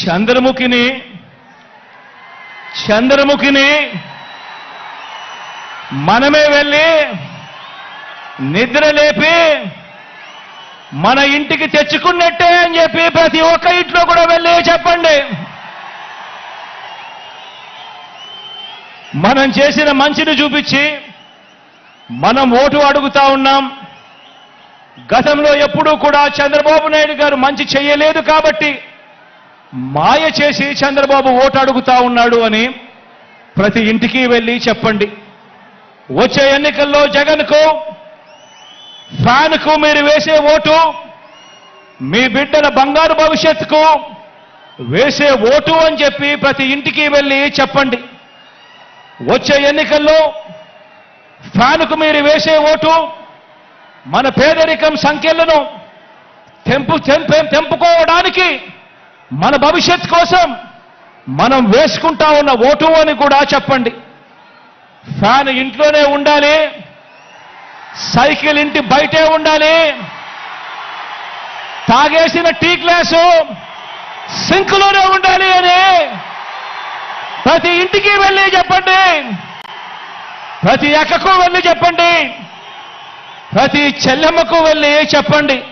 చంద్రముఖిని చంద్రముఖిని మనమే వెళ్ళి నిద్ర లేపి మన ఇంటికి తెచ్చుకున్నట్టే అని చెప్పి ప్రతి ఒక్క ఇంట్లో కూడా వెళ్ళి చెప్పండి. మనం చేసిన మంచిని చూపించి మనం ఓటు అడుగుతా ఉన్నాం. గతంలో ఎప్పుడూ కూడా చంద్రబాబు నాయుడు గారు మంచి చేయలేదు కాబట్టి మాయ చేసి చంద్రబాబు ఓటు అడుగుతా ఉన్నాడు అని ప్రతి ఇంటికి వెళ్ళి చెప్పండి. వచ్చే ఎన్నికల్లో జగన్కు ఫ్యాన్కు మీరు వేసే ఓటు మీ బిడ్డల బంగారు భవిష్యత్తుకు వేసే ఓటు అని చెప్పి ప్రతి ఇంటికి వెళ్ళి చెప్పండి. వచ్చే ఎన్నికల్లో ఫ్యాన్కు మీరు వేసే ఓటు మన పేదరికం సంఖ్యలను తెంపు తెంపే తెంపుకోవడానికి మన భవిష్యత్ కోసం మనం వేసుకుంటా ఉన్న ఓటు అని కూడా చెప్పండి. ఫ్యాన్ ఇంట్లోనే ఉండాలి సైకిల్ ఇంటి బయటే ఉండాలి తాగేసిన టీ గ్లాసు సింక్లోనే ఉండాలి అని ప్రతి ఇంటికి వెళ్ళి చెప్పండి. ప్రతి అక్కకు వెళ్ళి చెప్పండి. ప్రతి చెల్లెమ్మకు వెళ్ళి చెప్పండి.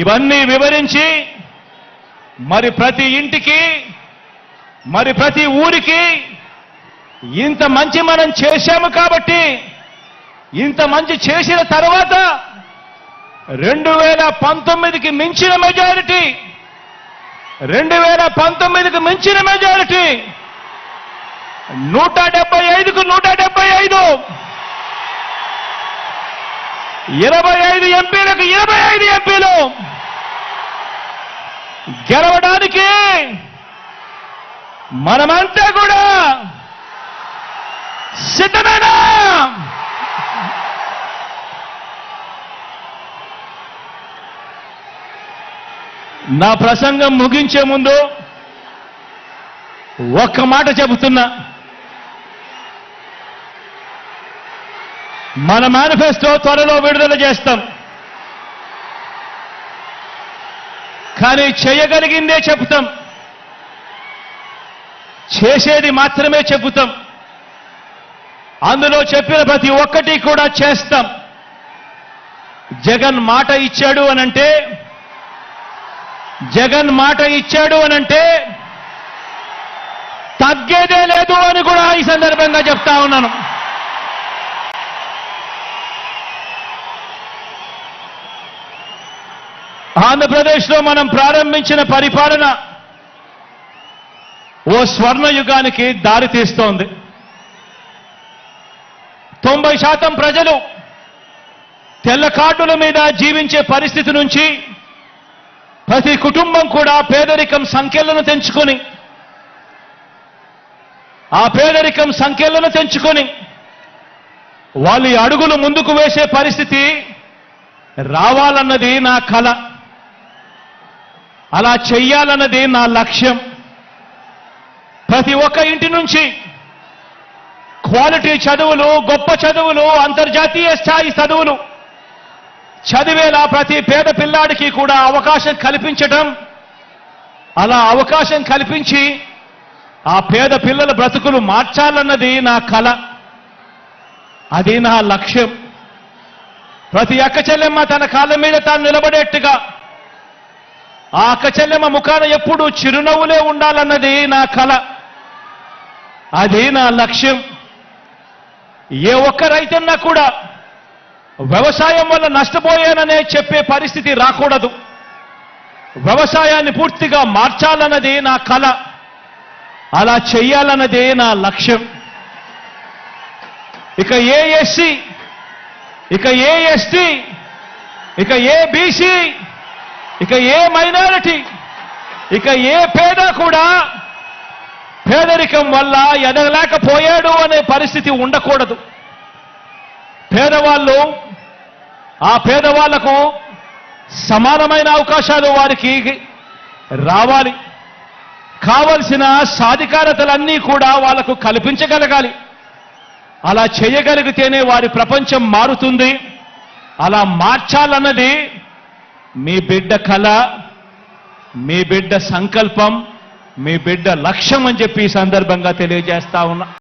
ఇవన్నీ వివరించి మరి ప్రతి ఇంటికి మరి ప్రతి ఊరికి ఇంత మంచి మనం చేశాము కాబట్టి ఇంత మంచి చేసిన తర్వాత రెండు వేల పంతొమ్మిదికి మించిన మెజారిటీ రెండు వేల పంతొమ్మిదికి మించిన మెజారిటీ నూట డెబ్బై ఐదుకు నూట డెబ్బై ఐదు. ఇరవై ఐదు ఎంపీలకు ఇరవై ఐదు ఎంపీలు. గెలవడానికి మనమంతా కూడా సిద్ధమేనా? నా ప్రసంగం ముగించే ముందు ఒక్క మాట చెబుతున్నా. మన మేనిఫెస్టో త్వరలో విడుదల చేస్తాం. కానీ చేయగలిగిందే చెబుతాం. చేసేది మాత్రమే చెబుతాం. అందులో చెప్పిన ప్రతి ఒక్కటి కూడా చేస్తాం. జగన్ మాట ఇచ్చాడు అనంటే జగన్ మాట ఇచ్చాడు అనంటే తగ్గేదే లేదు అని కూడా ఈ సందర్భంగా చెప్తా ఉన్నాను. ఆంధ్రప్రదేశ్లో మనం ప్రారంభించిన పరిపాలన ఓ స్వర్ణ యుగానికి దారి తీస్తోంది. తొంభై శాతం ప్రజలు తెల్ల కార్డుల మీద జీవించే పరిస్థితి నుంచి ప్రతి కుటుంబం కూడా పేదరికం సంఖ్యలను తెంచుకొని ఆ పేదరికం సంఖ్యలను తెంచుకొని వాళ్ళ ఈ అడుగులు ముందుకు వేసే పరిస్థితి రావాలన్నది నా కల. అలా చెయ్యాలన్నది నా లక్ష్యం. ప్రతి ఒక్క ఇంటి నుంచి క్వాలిటీ చదువులు గొప్ప చదువులు అంతర్జాతీయ స్థాయి చదువులు చదివేలా ప్రతి పేద పిల్లాడికి కూడా అవకాశం కల్పించటం అలా అవకాశం కల్పించి ఆ పేద పిల్లల బ్రతుకులు మార్చాలన్నది నా కల. అది నా లక్ష్యం. ప్రతి అక్క చెల్లెమ్మ తన కాళ్ళ మీద తాను నిలబడేట్టుగా ఆ అక్కచెల్లెమ్మ ముఖాన ఎప్పుడు చిరునవ్వులే ఉండాలన్నది నా కల. అది నా లక్ష్యం. ఏ ఒక్క రైతన్నా కూడా వ్యవసాయం వల్ల నష్టపోయాననే చెప్పే పరిస్థితి రాకూడదు. వ్యవసాయాన్ని పూర్తిగా మార్చాలన్నది నా కల. అలా చెయ్యాలన్నదే నా లక్ష్యం. ఇక ఏ ఎస్సీ ఇక ఏ ఎస్టీ ఇక ఏ బీసీ ఇక ఏ మైనారిటీ ఇక ఏ పేద కూడా పేదరికం వల్ల ఎదగలేకపోయాడు అనే పరిస్థితి ఉండకూడదు. పేదవాళ్ళు ఆ పేదవాళ్ళకు సమానమైన అవకాశాలు వారికి రావాలి. కావలసిన సాధికారతలన్నీ కూడా వాళ్ళకు కల్పించగలగాలి. అలా చేయగలిగితేనే వారి ప్రపంచం మారుతుంది. అలా మార్చాలన్నది మీ బిడ్డ కళ మీ బిడ్డ సంకల్పం మీ బిడ్డ లక్ష్యం అని చెప్పి ఈ సందర్భంగా తెలియజేస్తా ఉన్నా.